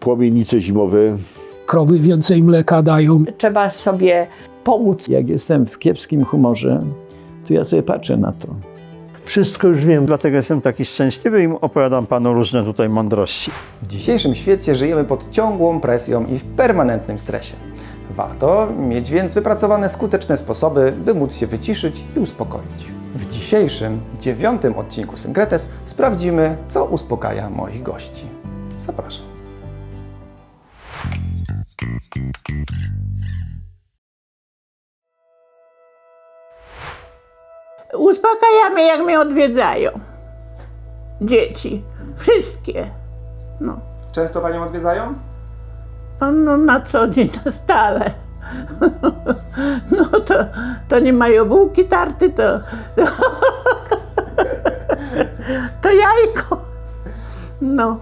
płomienice zimowe, krowy więcej mleka dają. Trzeba sobie pomóc. Jak jestem w kiepskim humorze, to ja sobie patrzę na to. Wszystko już wiem, dlatego jestem taki szczęśliwy i opowiadam panu różne tutaj mądrości. W dzisiejszym świecie żyjemy pod ciągłą presją i w permanentnym stresie. Warto mieć więc wypracowane skuteczne sposoby, by móc się wyciszyć i uspokoić. W dzisiejszym, dziewiątym odcinku Synkretes sprawdzimy, co uspokaja moich gości. Zapraszam. Uspokajamy, jak mnie odwiedzają. Dzieci. Wszystkie. No, Często Panią odwiedzają? no, na co dzień, na stale. No to, to nie mają bułki tarty, to, to, to jajko. No,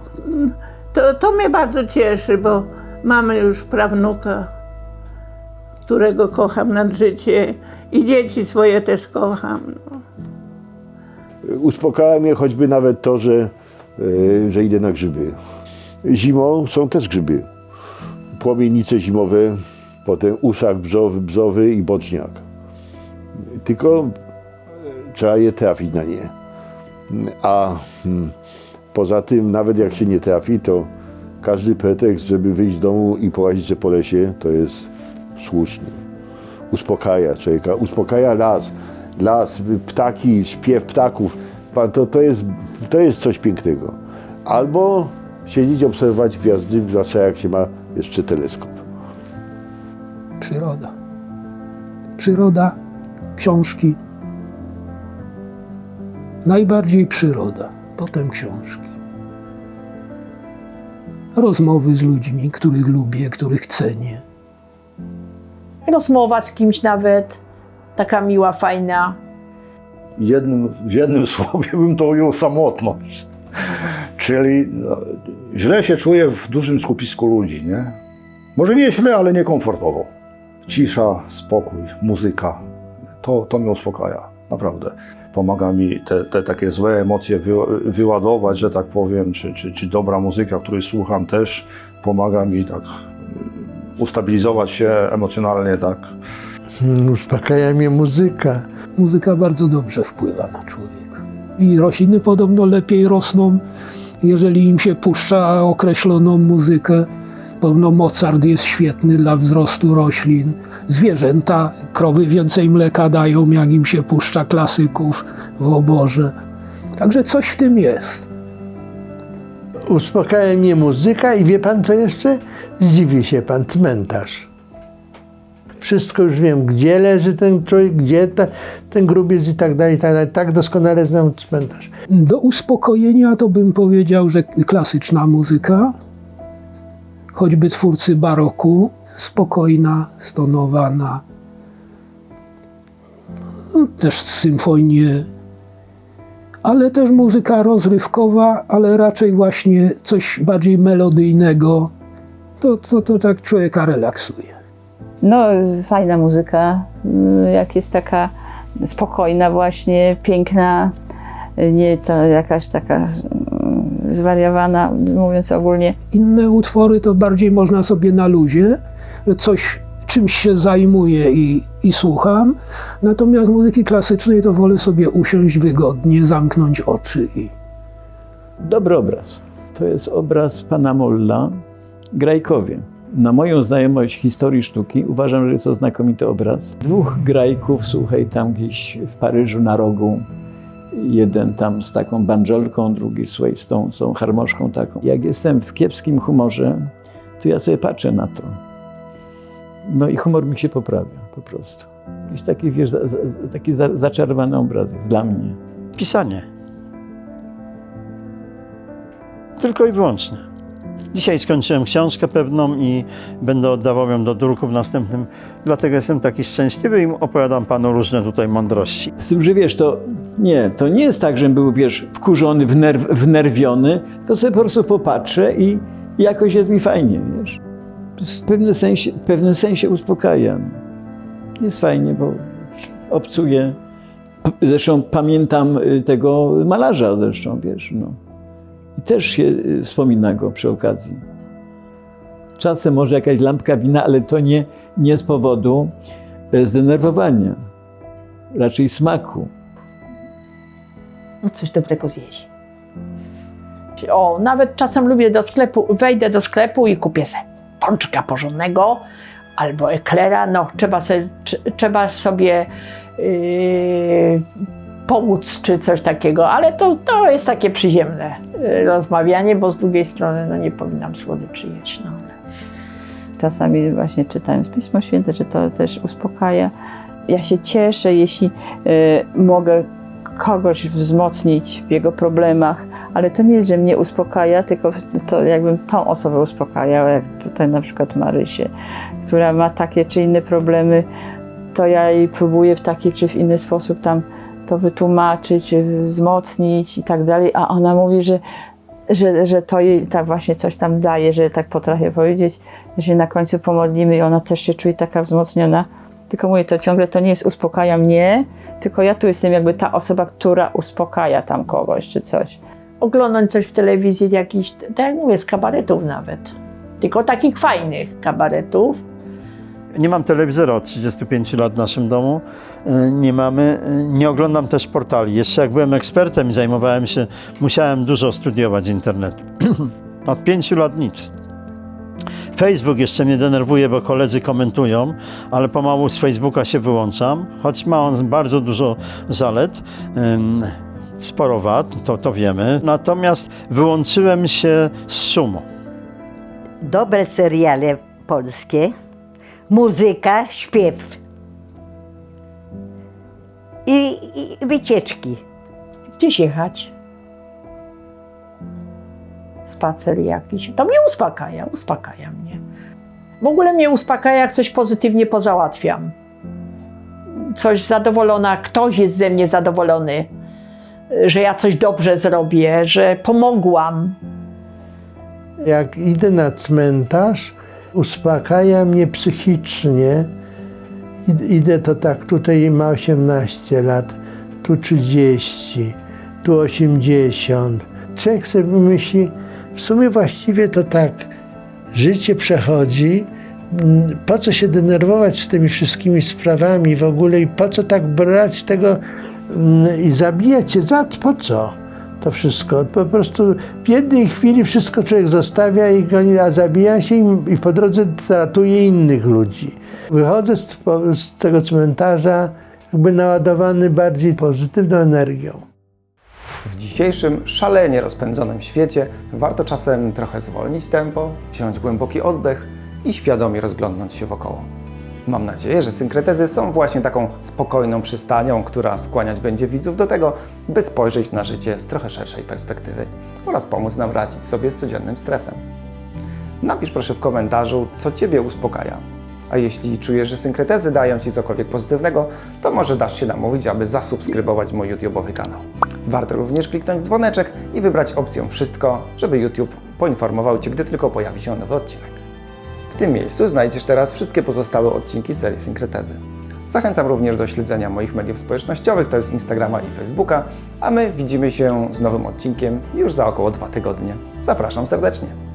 to, to mnie bardzo cieszy, bo mamy już prawnuka, którego kocham nad życie i dzieci swoje też kocham. No. uspokaja mnie choćby nawet to, że, e, że idę na grzyby. Zimą są też grzyby. Płomienice zimowe, potem uszak brzowy, bzowy i boczniak. Tylko e, trzeba je trafić na nie. A hmm, poza tym, nawet jak się nie trafi, to każdy pretekst, żeby wyjść z domu i połazić się po lesie, to jest słuszny. Uspokaja człowieka, uspokaja las, las, ptaki, śpiew ptaków. To, to, jest, to jest coś pięknego. Albo siedzieć, obserwować gwiazdy, zwłaszcza jak się ma jeszcze teleskop. Przyroda. Przyroda, książki. Najbardziej przyroda, potem książki. Rozmowy z ludźmi, których lubię, których cenię. Rozmowa z kimś nawet, taka miła, fajna. jednym, w jednym słowie bym to ujął samotność. Czyli no, źle się czuję w dużym skupisku ludzi, nie? Może nie źle, ale niekomfortowo. Cisza, spokój, muzyka. To, to mnie uspokaja, naprawdę. Pomaga mi te, te takie złe emocje wy, wyładować, że tak powiem, czy, czy, czy dobra muzyka, której słucham też pomaga mi tak y, ustabilizować się emocjonalnie, tak. Hmm, Uspokaja mnie muzyka. Muzyka bardzo dobrze wpływa na człowieka. I rośliny podobno lepiej rosną, jeżeli im się puszcza określoną muzykę. Podobno Mozart jest świetny dla wzrostu roślin. Zwierzęta, krowy więcej mleka dają, jak im się puszcza klasyków w oborze. Także coś w tym jest. Uspokaja mnie muzyka i wie pan co jeszcze? Zdziwi się pan, cmentarz. Wszystko już wiem, gdzie leży ten człowiek, gdzie ta, ten grubiec i tak dalej, i tak dalej. Tak doskonale znam cmentarz. Do uspokojenia to bym powiedział, że klasyczna muzyka, choćby twórcy baroku, spokojna, stonowana. No, też symfonie, ale też muzyka rozrywkowa, ale raczej właśnie coś bardziej melodyjnego. To, to, to tak człowieka relaksuje. No, fajna muzyka, jak jest taka spokojna właśnie, piękna, nie to jakaś taka zwariowana, mówiąc ogólnie. Inne utwory to bardziej można sobie na luzie, coś czymś się zajmuję i, i słucham. Natomiast muzyki klasycznej to wolę sobie usiąść wygodnie, zamknąć oczy i Dobry obraz. To jest obraz pana Molla, Grajkowie. Na moją znajomość historii sztuki uważam, że jest to znakomity obraz. Dwóch grajków, słuchaj, tam gdzieś w Paryżu na rogu. Jeden tam z taką banjolką, drugi z tą, tą harmoszką taką. Jak jestem w kiepskim humorze, to ja sobie patrzę na to. No i humor mi się poprawia po prostu. Jakiś taki, wiesz, za, taki za, zaczarowany obrazek dla mnie. Pisanie. Tylko i wyłącznie. Dzisiaj skończyłem książkę pewną i będę oddawał ją do druku w następnym. Dlatego jestem taki szczęśliwy i opowiadam panu różne tutaj mądrości. Z tym, że wiesz, to nie, to nie jest tak, żebym był, wiesz, wkurzony, wnerw, wnerwiony, tylko sobie po prostu popatrzę i jakoś jest mi fajnie, wiesz. W pewnym sensie, w pewnym sensie uspokaja. Jest fajnie, bo obcuję. Zresztą pamiętam y, tego malarza zresztą, wiesz, no. I też się y, wspomina go przy okazji. Czasem może jakaś lampka wina, ale to nie, nie z powodu e, zdenerwowania, raczej smaku. No coś dobrego zjeść. O, nawet czasem lubię do sklepu, wejdę do sklepu i kupię sobie pączka porządnego albo eklera. No, trzeba sobie, tr- trzeba sobie yy, pomóc czy coś takiego, ale to, to jest takie przyziemne yy, rozmawianie, bo z drugiej strony no, nie powinnam słodyczy jeść. No. Czasami właśnie czytając Pismo Święte, że to też uspokaja. Ja się cieszę, jeśli y, mogę kogoś wzmocnić w jego problemach, ale to nie jest, że mnie uspokaja, tylko to jakbym tą osobę uspokajał, jak tutaj na przykład Marysię, która ma takie czy inne problemy, to ja jej próbuję w taki czy w inny sposób tam to wytłumaczyć, wzmocnić i tak dalej, a ona mówi, że że, że to jej tak właśnie coś tam daje, że tak potrafię powiedzieć, że na końcu pomodlimy i ona też się czuje taka wzmocniona. Tylko mówię, to ciągle to nie jest uspokaja mnie, tylko ja tu jestem jakby ta osoba, która uspokaja tam kogoś czy coś. Oglądać coś w telewizji, jakiś, tak jak mówię, z kabaretów nawet. Tylko takich fajnych kabaretów. Nie mam telewizora od 35 lat w naszym domu. Y, Nie mamy, y, nie oglądam też portali. Jeszcze jak byłem ekspertem i zajmowałem się, musiałem dużo studiować internetu. od 5 lat nic. Facebook jeszcze mnie denerwuje, bo koledzy komentują, ale pomału z Facebooka się wyłączam, choć ma on bardzo dużo zalet. Sporo wad, to, to wiemy. Natomiast wyłączyłem się z szumu. dobre seriale polskie, muzyka, śpiew i, i wycieczki. Gdzieś jechać. Spacer jakiś. To mnie uspokaja, uspokaja mnie. W ogóle mnie uspokaja, jak coś pozytywnie pozałatwiam. Coś zadowolona, ktoś jest ze mnie zadowolony, że ja coś dobrze zrobię, że pomogłam. Jak idę na cmentarz, uspokaja mnie psychicznie. Id- Idę to tak, tutaj ma 18 lat, tu 30, tu 80. Człowiek sobie myśli, w sumie właściwie to tak, życie przechodzi, mm, po co się denerwować z tymi wszystkimi sprawami w ogóle i po co tak brać tego mm, i zabijać się, za po co? To wszystko. Po prostu w jednej chwili wszystko człowiek zostawia i goni, a zabija się i, i po drodze ratuje innych ludzi. Wychodzę z, z tego cmentarza jakby naładowany bardziej pozytywną energią. W dzisiejszym szalenie rozpędzonym świecie warto czasem trochę zwolnić tempo, wziąć głęboki oddech i świadomie rozglądnąć się wokoło. Mam nadzieję, że synkretezy są właśnie taką spokojną przystanią, która skłaniać będzie widzów do tego, by spojrzeć na życie z trochę szerszej perspektywy oraz pomóc nam radzić sobie z codziennym stresem. Napisz proszę w komentarzu, co Ciebie uspokaja. A jeśli czujesz, że synkretezy dają Ci cokolwiek pozytywnego, to może dasz się namówić, aby zasubskrybować mój YouTube'owy kanał. Warto również kliknąć dzwoneczek i wybrać opcję Wszystko, żeby YouTube poinformował Cię, gdy tylko pojawi się nowy odcinek. Tym miejscu znajdziesz teraz wszystkie pozostałe odcinki serii Synkretezy. Zachęcam również do śledzenia moich mediów społecznościowych, to jest Instagrama i Facebooka, a my widzimy się z nowym odcinkiem już za około dwa tygodnie. Zapraszam serdecznie.